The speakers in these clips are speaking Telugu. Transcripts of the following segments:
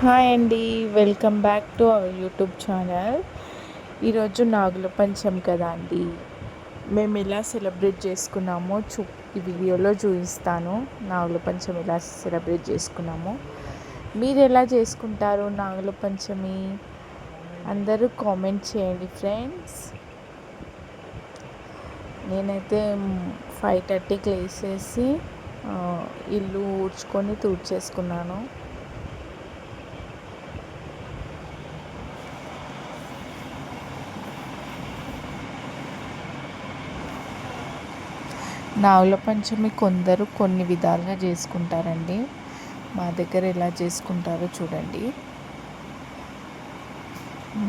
హాయ్ అండి welcome back to our YouTube channel ఈరోజు నాగుల పంచం కదా అండి మేము ఎలా సెలబ్రేట్ చేసుకున్నామో చూ ఈ వీడియోలో చూపిస్తాను. నాగుల పంచమి ఎలా సెలబ్రేట్ చేసుకున్నామో. మీరు ఎలా చేసుకుంటారు నాగుల పంచమి? అందరూ కామెంట్ చేయండి ఫ్రెండ్స్ నేనైతే ఫైవ్ థర్టీకి లేసేసి ఇల్లు ఊడ్చుకొని తూడ్చేసుకున్నాను. నాగుల పంచమి కొందరు కొన్ని విధాలుగా చేసుకుంటారండి. మా దగ్గర ఎలా చేసుకుంటారో చూడండి.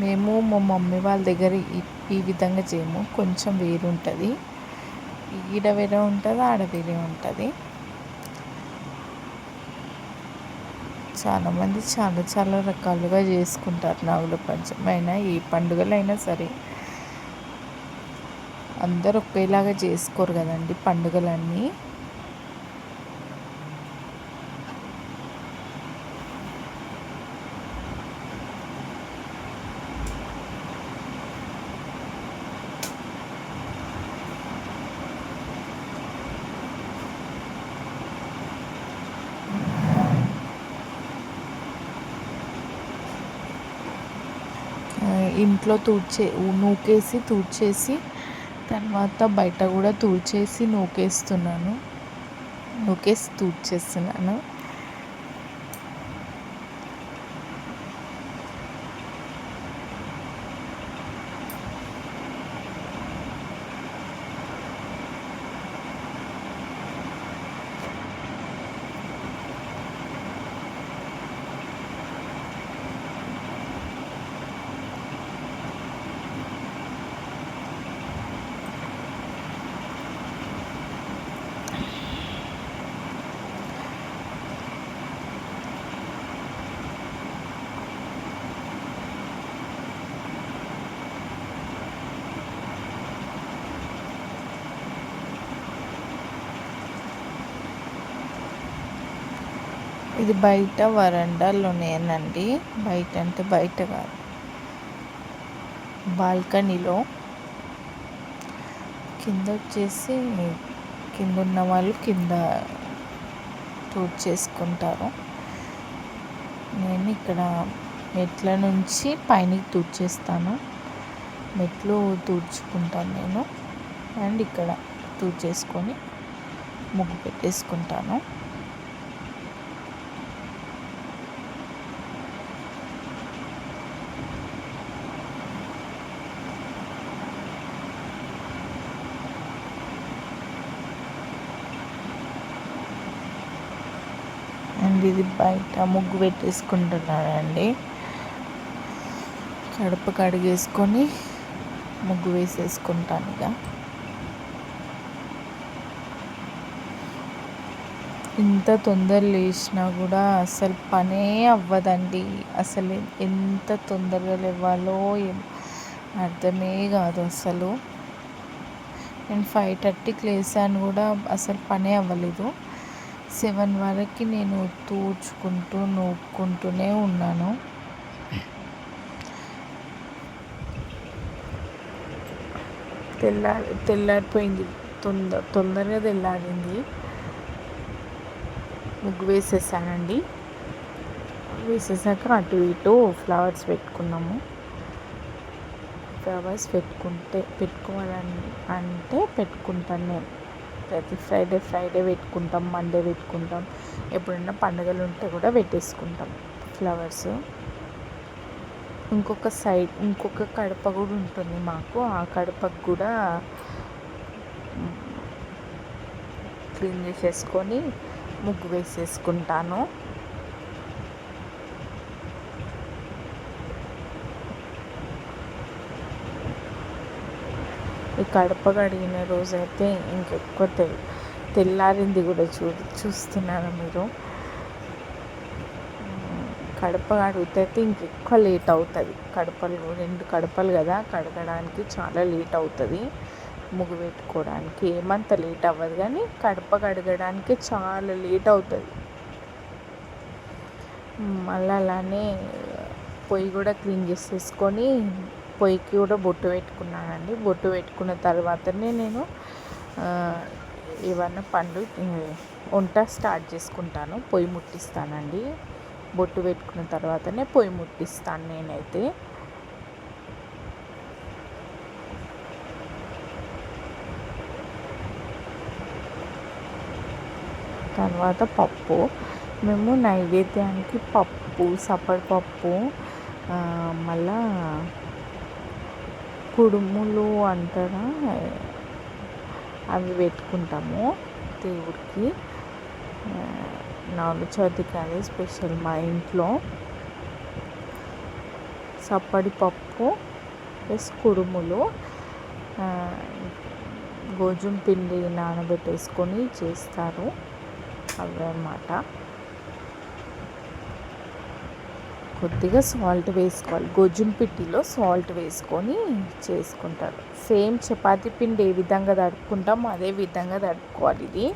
మేము మా మమ్మీ వాళ్ళ దగ్గర ఈ విధంగా చేయము. కొంచెం వేరు ఉంటుంది. ఈడ వేరే ఉంటుంది ఆడ వేరే ఉంటుంది. చాలామంది చాలా చాలా రకాలుగా చేసుకుంటారు నాగుల పంచమి. అయినా ఏ పండుగలైనా సరే అందరూ ఒకేలాగా చేసుకోరు కదండి పండుగలన్నీ. ఇంట్లో తూడ్చే నూకేసి తూడ్చేసి తర్వాత బయట కూడా తూడ్చేసి నూకేస్తున్నాను. నూకేసి తూడ్చేస్తున్నాను. ఇది బయట వరండాలోనేనండి. బయట అంటే బయట కాదు. బాల్కనీలో కింద వచ్చేసి కింద ఉన్న వాళ్ళు కింద టూర్ చేసుకుంటారు. నేను ఇక్కడ మెట్ల నుంచి పైనకి తూర్చేస్తాను మెట్లు తూర్చుకుంటాను నేను. అండ్ ఇక్కడ తూర్చేసుకొని ముగ్గు పెట్టేసుకుంటాను. ఉంది. ఇది బయట ముగ్గు పెట్టేసుకుంటున్నాడండి. కడుపు కడిగేసుకొని ముగ్గు వేసేసుకుంటాను ఇక. ఇంత తొందర లేచినా కూడా అసలు పనే అవ్వదండి. అసలు ఎంత తొందరగా లేవాలో అర్థమే కాదు అసలు. నేను ఫైవ్ థర్టీకి లేసాను కూడా అసలు పనే అవ్వలేదు. సెవెన్ వరకు నేను తూడ్చుకుంటూ నూక్కుంటూనే ఉన్నాను. తెల్లారి తెల్లారిపోయింది. తొందర తొందరగా తెల్లారింది. ముగ్గు వేసేసానండి. వేసేసాక అటు ఇటు ఫ్లవర్స్ పెట్టుకున్నాము. ఫ్లవర్స్ పెట్టుకుంటే పెట్టుకోవాలని అంటే పెట్టుకుంటాను నేను. ప్రతి ఫ్రైడే ఫ్రైడే పెట్టుకుంటాం మండే పెట్టుకుంటాం. ఎప్పుడైనా పండుగలు ఉంటే కూడా పెట్టేసుకుంటాం ఫ్లవర్స్. ఇంకొక సైడ్ ఇంకొక కడప కూడా ఉంటుంది మాకు. ఆ కడపకు కూడా క్లీన్ చేసేసుకొని ముగ్గు వేసేసుకుంటాను. ఈ కడప కడిగిన రోజైతే ఇంకెక్కువ తెల్ తెల్లారింది కూడా చూ చూస్తున్నారా మీరు? కడప కడిగితే అయితే ఇంకెక్కువ లేట్ అవుతుంది. కడపలు రెండు కడపలు కదా కడగడానికి చాలా లేట్ అవుతుంది. ముగ్గు పెట్టుకోవడానికి ఏమంత లేట్ అవ్వదు కానీ కడప కడగడానికి చాలా లేట్ అవుతుంది. మళ్ళీ అలానే పొయ్యి కూడా క్లీన్ చేసేసుకొని పొయ్యికి కూడా బొట్టు పెట్టుకున్నానండి. బొట్టు పెట్టుకున్న తర్వాతనే నేను ఏమన్నా పండు వంట స్టార్ట్ చేసుకుంటాను. పొయ్యి ముట్టిస్తానండి. బొట్టు పెట్టుకున్న తర్వాతనే పొయ్యి ముట్టిస్తాను నేనైతే. తర్వాత పప్పు. మేము నైవేద్యానికి పప్పు సప్పడిపప్పు మళ్ళా కుడుములు అంటారా అవి పెట్టుకుంటాము దేవుడికి. నాలుగు చవితికి అది స్పెషల్ మా ఇంట్లో. సప్పడి పప్పు ప్లస్ కుడుములు. గోధుమ పిండి నానబెట్టేసుకొని చేస్తారు. అవి అన్నమాట. కొద్దిగా సాల్ట్ వేసుకోవాలి. గొజ్జుం పిట్టిలో సాల్ట్ వేసుకొని చేసుకుంటారు. సేమ్ చపాతీ పిండి ఏ విధంగా తడుపుకుంటామో అదే విధంగా తడుపుకోవాలి ఇది.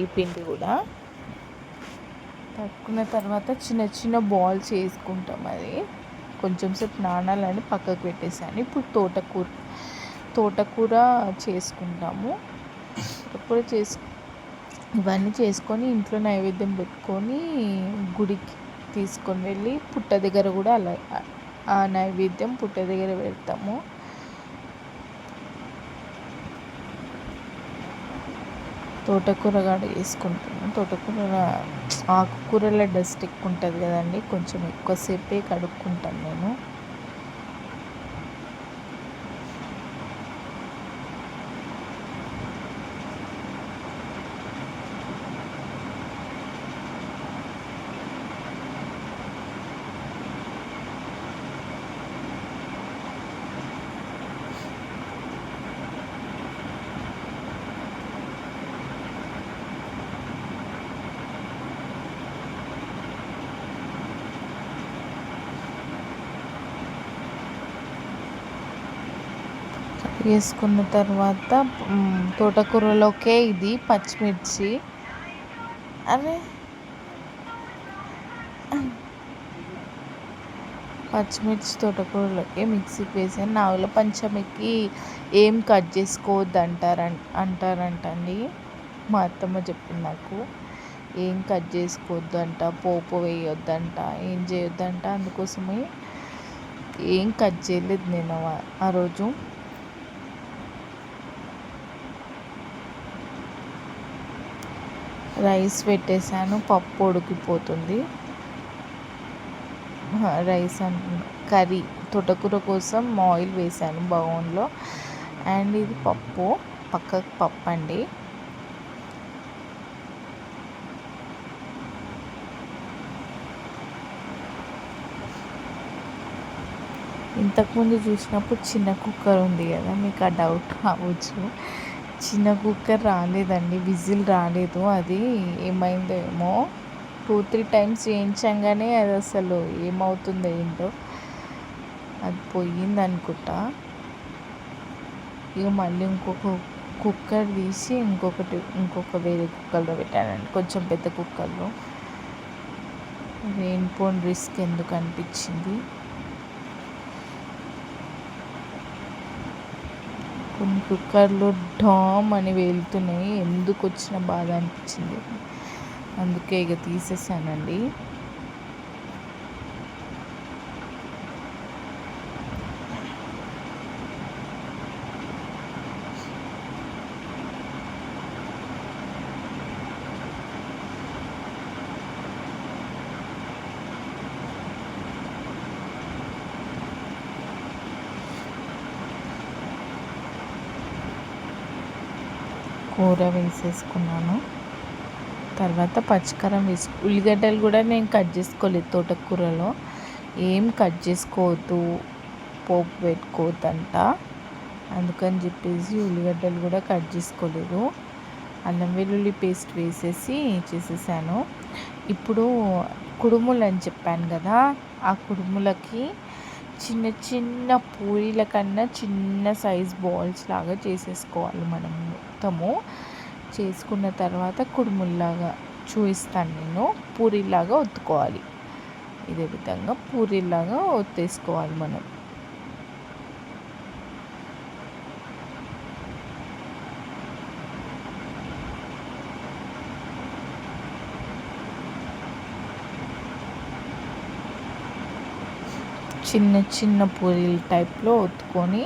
ఈ పిండి కూడా. తడుపుకున్న తర్వాత చిన్న చిన్న బాల్స్ వేసుకుంటాం అది. కొంచెం సేపు నానాలని పక్కకు పెట్టేసాను. ఇప్పుడు తోటకూర తోటకూర చేసుకుంటాము. తోటకూర చేసు ఇవన్నీ చేసుకొని ఇంట్లో నైవేద్యం పెట్టుకొని గుడికి తీసుకొని వెళ్ళి పుట్ట దగ్గర కూడా అలా ఆ నైవేద్యం పుట్ట దగ్గర పెడతాము. తోటకూర కూడా వేసుకుంటున్నాం తోటకూర ఆకుకూరల డస్ట్ ఎక్కువ ఉంటుంది కదండి. కొంచెం ఎక్కువసేపే కడుక్కుంటాను నేను వేసుకున్న తర్వాత తోటకూరలోకే ఇది పచ్చిమిర్చి. అరే. పచ్చిమిర్చి తోటకూరలోకి మిక్సీకి వేసాను నాగుల పంచమికి ఏం కట్ చేసుకోవద్దు అంటార అంటారంటండి మా అత్తమ్మ చెప్పింది నాకు. ఏం కట్ చేసుకోవద్దు అంట పోపు వేయొద్దంట ఏం చేయొద్దంట అందుకోసమే ఏం కట్ చేయలేదు నేను ఆ రోజు. రైస్ పెట్టేసాను పప్పు ఉడికిపోతుంది. రైస్ కర్రీ తోటకూర కోసం ఆయిల్ వేసాను బౌన్లో అండ్ ఇది పప్పు పక్కకు పప్పు అండి ఇంతకుముందు చూసినప్పుడు చిన్న కుక్కర్ ఉంది కదా మీకు ఆ డౌట్ రావచ్చు. చిన్న కుక్కర్ రాలేదండి విజిల్ రాలేదు. అది ఏమైందో ఏమో టూ త్రీ టైమ్స్ చేయించగానే అది అసలు ఏమవుతుందో ఏంటో అది పోయింది అనుకుంటా ఇక మళ్ళీ ఇంకొక కుక్కర్ తీసి ఇంకొకటి ఇంకొక వేరే కుక్కర్లో పెట్టానండి. కొంచెం పెద్ద కుక్కర్లో. రెయిన్ పోన్ రిస్క్ ఎందుకు అనిపించింది? కొన్ని కుక్కర్లు డామ్ అని వెళ్తున్నాయి ఎందుకు వచ్చిన బాధ అనిపించింది? అందుకే ఇక తీసేసానండి. కూర వేసేసుకున్నాను. తర్వాత పచ్చికారం వేసు ఉల్లిగడ్డలు కూడా నేను కట్ చేసుకోలేదు తోటకూరలో. ఏం కట్ చేసుకోవద్దు పోపు పెట్టుకోవద్దంట. అందుకని చెప్పేసి ఉల్లిగడ్డలు కూడా కట్ చేసుకోలేదు. అల్లం వెల్లుల్లి పేస్ట్ వేసేసి చేసేసాను. ఇప్పుడు కుడుములు అని చెప్పాను కదా ఆ కుడుములకి చిన్న చిన్న పూరీల కన్నా చిన్న సైజ్ బాల్స్ లాగా చేసేసుకోవాలి మనం మొత్తము. చేసుకున్న తర్వాత కుడుముల్లాగా చూపిస్తాను నేను. పూరీలాగా ఒత్తుకోవాలి. ఇదే విధంగా పూరీలాగా ఒత్తేసుకోవాలి మనం. చిన్న చిన్న పూరీల టైప్లో ఒత్తుకొని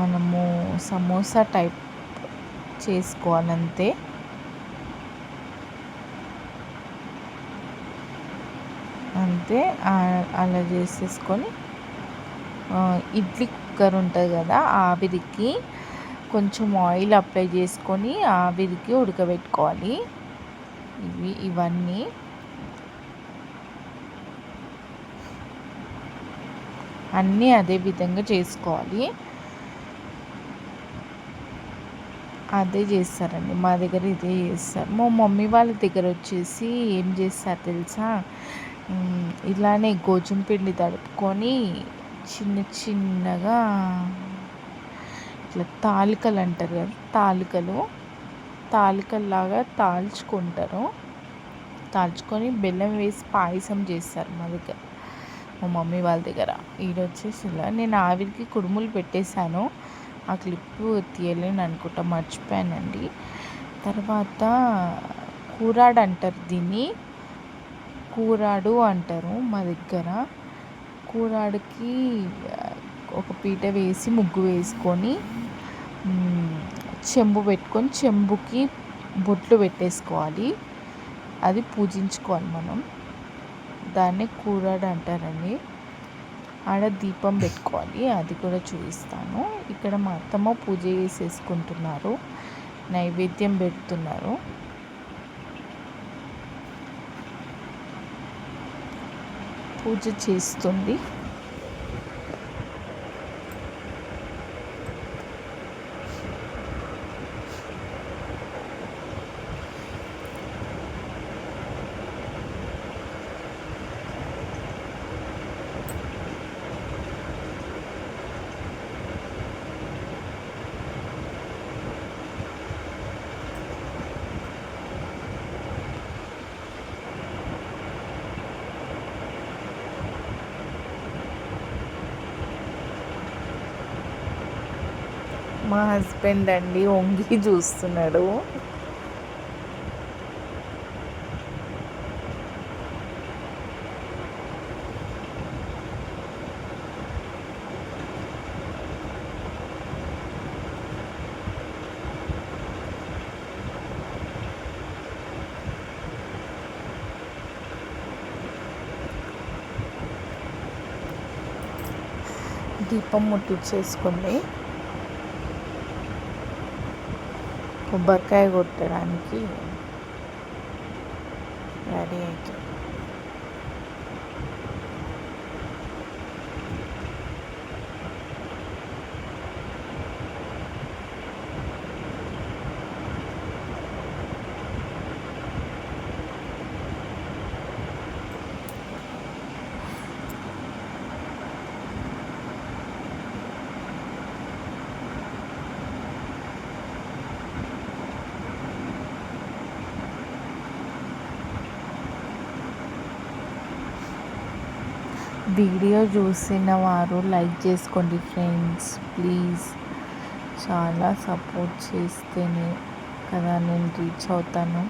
మనము సమోసా టైప్ చేసుకోవాలంతే. అంతే అలా చేసేసుకొని ఇడ్లీ కుక్కర్ ఉంటుంది కదా ఆవిరికి కొంచెం ఆయిల్ అప్లై చేసుకొని ఆవిరికి ఉడకబెట్టుకోవాలి. ఇవి ఇవన్నీ. అన్నీ అదే విధంగా చేసుకోవాలి. అదే చేస్తారండి. మా దగ్గర ఇదే చేస్తారు. మా మమ్మీ వాళ్ళ దగ్గర వచ్చేసి ఏం చేస్తారు తెలుసా? ఇలానే గోధుమ పిండి తడుపుకొని చిన్న చిన్నగా ఇట్లా తాలికలు అంటారు కదా తాలికలు. తాలికల్లాగా తాల్చుకుంటారు. తాల్చుకొని బెల్లం వేసి పాయసం చేస్తారు మా దగ్గర. మా మమ్మీ వాళ్ళ దగ్గర. ఈడు నేను ఆవిరికి కుడుములు పెట్టేశాను. ఆ క్లిప్ తీయలేను అనుకుంటా మర్చిపోయానండి. తర్వాత కూరాడు అంటారు దీన్ని. కూరాడు అంటారు మా దగ్గర. కూరాడికి ఒక పీట వేసి ముగ్గు వేసుకొని చెంబు పెట్టుకొని చెంబుకి బొట్లు పెట్టేసుకోవాలి. అది పూజించుకోవాలి మనం. దాన్ని కూరాడు అంటారండి. ఆడ దీపం పెట్టుకోవాలి అది కూడా చూపిస్తాను. ఇక్కడ మా అత్తమ్మ పూజ చేసేసుకుంటున్నారు నైవేద్యం పెడుతున్నారు. పూజ చేస్తుంది మా హస్బెండ్ అండి వంగి చూస్తున్నాడు. దీపం ముట్టించేసుకుంది కొబ్బరికాయ కొట్టడానికి రెడీ అవుతుంది వీడియో చూసిన వారు లైక్ చేసుకోండి ఫ్రెండ్స్. ప్లీజ్ చాలా సపోర్ట్ చేస్తేనే కదా నేను రీచ్ అవుతాను.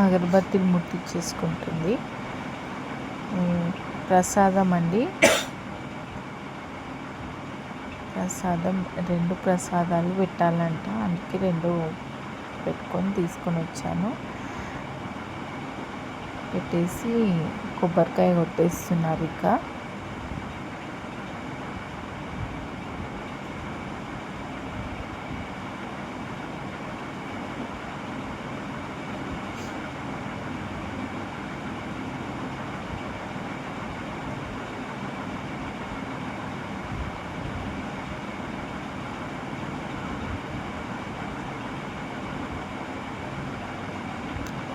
అగరబత్తిని ముట్టించేసుకుంటుంది ప్రసాదం అండి. ప్రసాదం రెండు ప్రసాదాలు పెట్టాలంట. అందుకే రెండు పెట్టుకొని తీసుకొని వచ్చాను. పెట్టేసి కొబ్బరికాయ కొట్టేస్తున్నారు ఇక.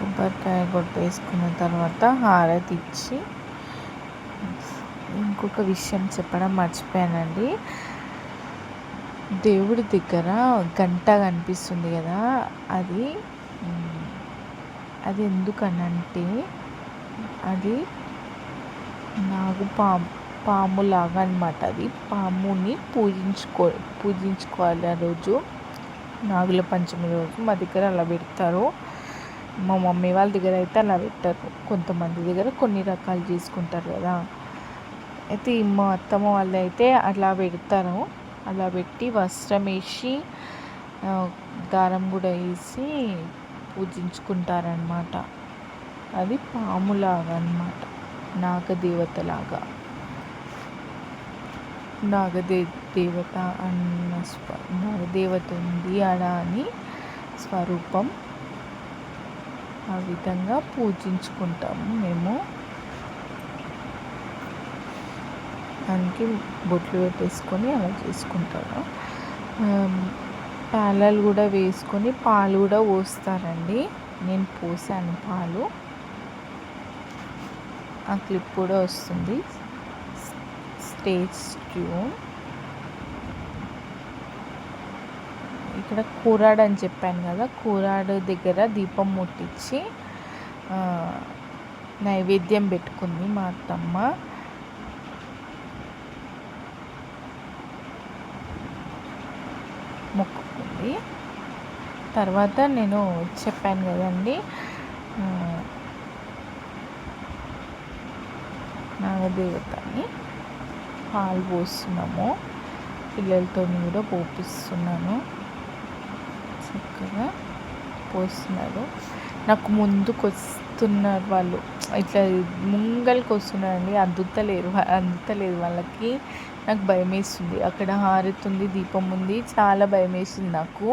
కొబ్బరికాయ కొట్టేసుకున్న తర్వాత హారతి ఇచ్చి ఇంకొక విషయం చెప్పడం మర్చిపోయానండి. దేవుడి దగ్గర గంట కనిపిస్తుంది కదా అది అది ఎందుకనంటే అది నాగు పాము పాము లాగా అనమాట అది. పాముని పూజించుకో పూజించుకోవాలి ఆ రోజు నాగుల పంచమి రోజు. మా దగ్గర అలా పెడతారు. మా మమ్మీ వాళ్ళ దగ్గర అయితే అలా పెట్టారు. కొంతమంది దగ్గర కొన్ని రకాలు చేసుకుంటారు కదా. అయితే మా అత్తమ్మ వాళ్ళు అయితే అలా పెడతారు. అలా పెట్టి వస్త్రం వేసి దారం కూడా వేసి పూజించుకుంటారనమాట అది పాములాగా అనమాట నాగదేవతలాగా. నాగదే దేవత అన్న స్వ నాగదేవత ఉంది అలా అని స్వరూపం. ఆ విధంగా పూజించుకుంటాము మేము. దానికి బొట్లు పెట్టేసుకొని అలా చేసుకుంటాము. పాలలు కూడా వేసుకొని పాలు కూడా పోస్తారండి. నేను పోసాను పాలు. ఆ క్లిప్ కూడా వస్తుంది. Stage tune. ఇక్కడ కూరాడు అని చెప్పాను కదా కూరాడు దగ్గర దీపం ముట్టించి నైవేద్యం పెట్టుకుంది మా అత్తమ్మ. మొక్కుకుంది. తర్వాత నేను చెప్పాను కదండి నాగదేవతని పాలు పోస్తున్నాము పిల్లలతో కూడా పోపిస్తున్నాను. చక్కగా పోస్తున్నారు నాకు ముందుకు వస్తున్నారు వాళ్ళు ఇట్లా ముంగల్కి వస్తున్నారండి అందుతలేరు అందుతలేదు వాళ్ళకి. నాకు భయం వేస్తుంది అక్కడ హారతుంది దీపం ఉంది చాలా భయం వేసింది నాకు.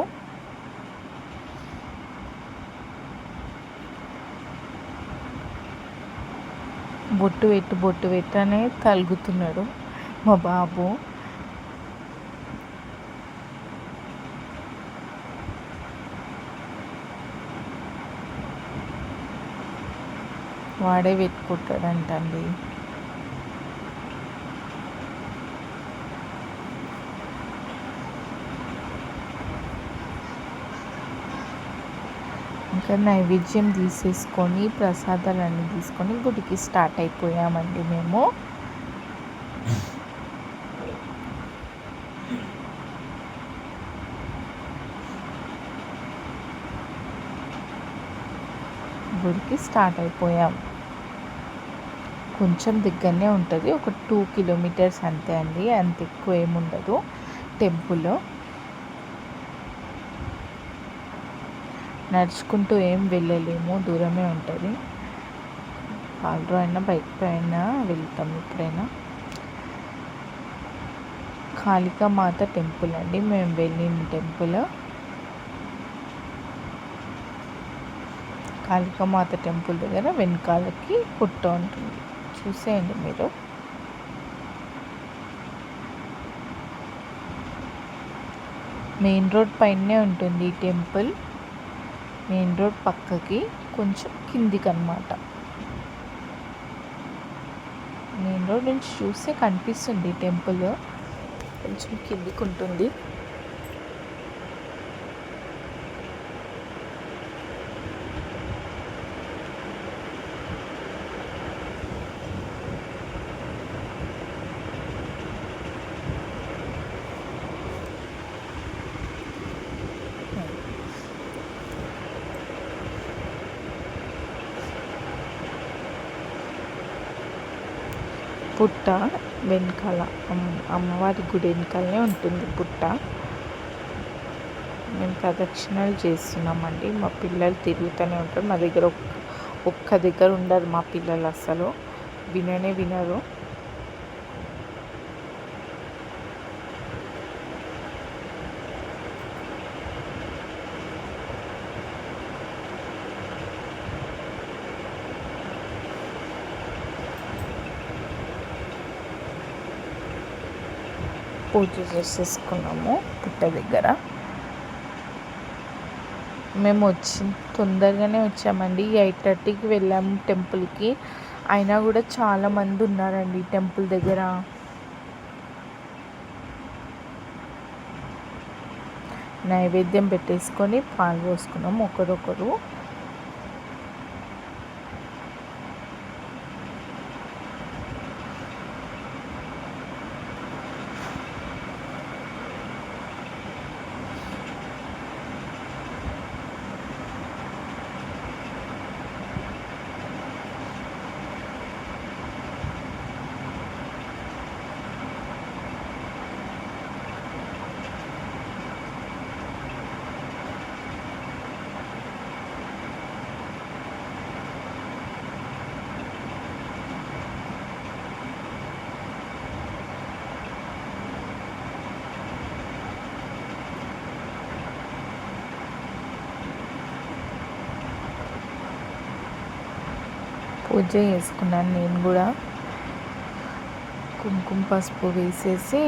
బొట్టు పెట్టు బొట్టు పెట్టనే తలుగుతున్నాడు మా బాబు. వాడే పెట్టుకుంటాడంటండి ఇంకా నైవేద్యం తీసేసుకొని ప్రసాదాలన్నీ తీసుకొని గుడికి స్టార్ట్ అయిపోయామండి మేము. గుడికి స్టార్ట్ అయిపోయాం. కొంచెం దగ్గరనే ఉంటుంది. ఒక టూ కిలోమీటర్స్ అంతే అండి. అంత ఎక్కువ ఏముండదు. టెంపుల్. నడుచుకుంటూ ఏం వెళ్ళలేము. దూరమే ఉంటుంది. కార్లో అయినా బైక్ పైన వెళ్తాం ఎప్పుడైనా. కాళికా మాత టెంపుల్ అండి. మేము వెళ్ళిన టెంపుల్. కాళికామాత టెంపుల్ దగ్గర వెనకాలకి పుట్ట ఉంటుంది. చూసేయండి మీరు. మెయిన్ రోడ్ పైనే ఉంటుంది ఈ టెంపుల్. మెయిన్ రోడ్ పక్కకి కొంచెం కిందికి అనమాట మెయిన్ రోడ్ నుంచి చూస్తే కనిపిస్తుంది టెంపుల్. కొంచెం కిందికి ఉంటుంది పుట్ట వెనకాల అమ్మవారి గుడి వెనకాలనే ఉంటుంది పుట్ట. మేము ప్రదక్షిణలు చేస్తున్నామండి. మా పిల్లలు తిరుగుతూనే ఉంటారు. మా దగ్గర ఒక్క దగ్గర ఉండరు మా పిల్లలు అసలు. విననే వినరు. పూజ చేసేసుకున్నాము పుట్ట దగ్గర. మేము వచ్చి తొందరగానే వచ్చామండి. ఎయిట్ థర్టీకి వెళ్ళాము టెంపుల్కి. అయినా కూడా చాలామంది ఉన్నారండి టెంపుల్ దగ్గర. నైవేద్యం పెట్టేసుకొని పాలు పోసుకున్నాం ఒకరొకరు. పూజ చేసుకున్నాను నేను కూడా. కుంకుమ పసుపు వేసేసి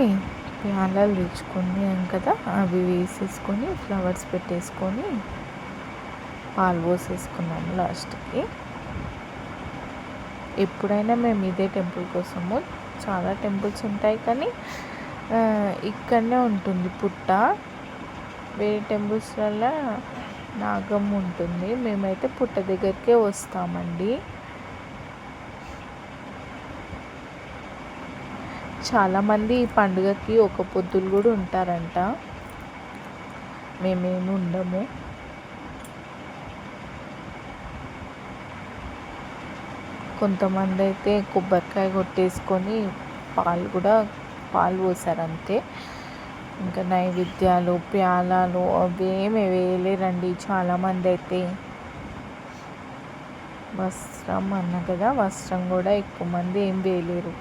ప్యాలలు తెచ్చుకున్నాం కదా అవి వేసేసుకొని ఫ్లవర్స్ పెట్టేసుకొని పాలు పోసేసుకున్నాము లాస్ట్కి. ఎప్పుడైనా మేము ఇదే టెంపుల్ కోసము చాలా టెంపుల్స్ ఉంటాయి కానీ ఇక్కడనే ఉంటుంది పుట్ట. వేరే టెంపుల్స్లలో నాగమ్మ ఉంటుంది మేమైతే పుట్ట దగ్గరికే వస్తామండి. చాలామంది ఈ పండుగకి ఒక పొద్దులు కూడా ఉంటారంట. మేమేమి ఉండము. కొంతమంది అయితే కొబ్బరికాయ కొట్టేసుకొని పాలు కూడా పాలు పోసారు అంతే ఇంకా నైవేద్యాలు ప్యాలాలు అవేమి వేయలేరండి చాలామంది అయితే వస్త్రం అన్న కదా వస్త్రం కూడా ఎక్కువ మంది ఏం వేయలేరు.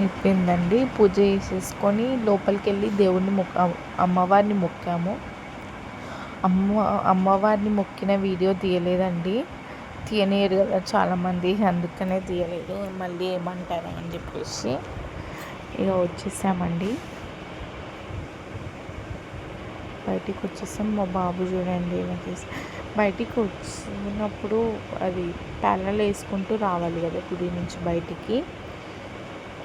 అయిపోయిందండి. పూజ చేసేసుకొని లోపలికి వెళ్ళి దేవుడిని మొక్క అమ్మవారిని మొక్కాము. అమ్మ అమ్మవారిని మొక్కిన వీడియో తీయలేదండి. తీయనేరు కదా చాలామంది అందుకనే తీయలేదు. మళ్ళీ ఏమంటారా అని చెప్పేసి ఇక వచ్చేసామండి. బయటికి వచ్చేసాం. మా బాబు చూడండి ఇలా బయటికి వచ్చినప్పుడు అది ప్యానల్ వేసుకుంటూ రావాలి కదా గుడి నుంచి బయటికి.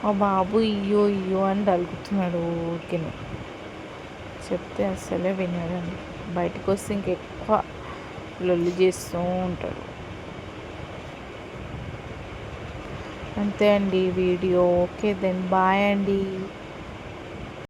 మా బాబు ఇయ్యో ఇయ్యో అని అలుగుతున్నాడు ఊరికే. చెప్తే అసలే వినడండి బయటకు వస్తే ఇంకెక్కువ లొల్లి చేస్తూ ఉంటాడు. అంతే అండి వీడియో. ఓకే దెన్ బాయ్ అండి.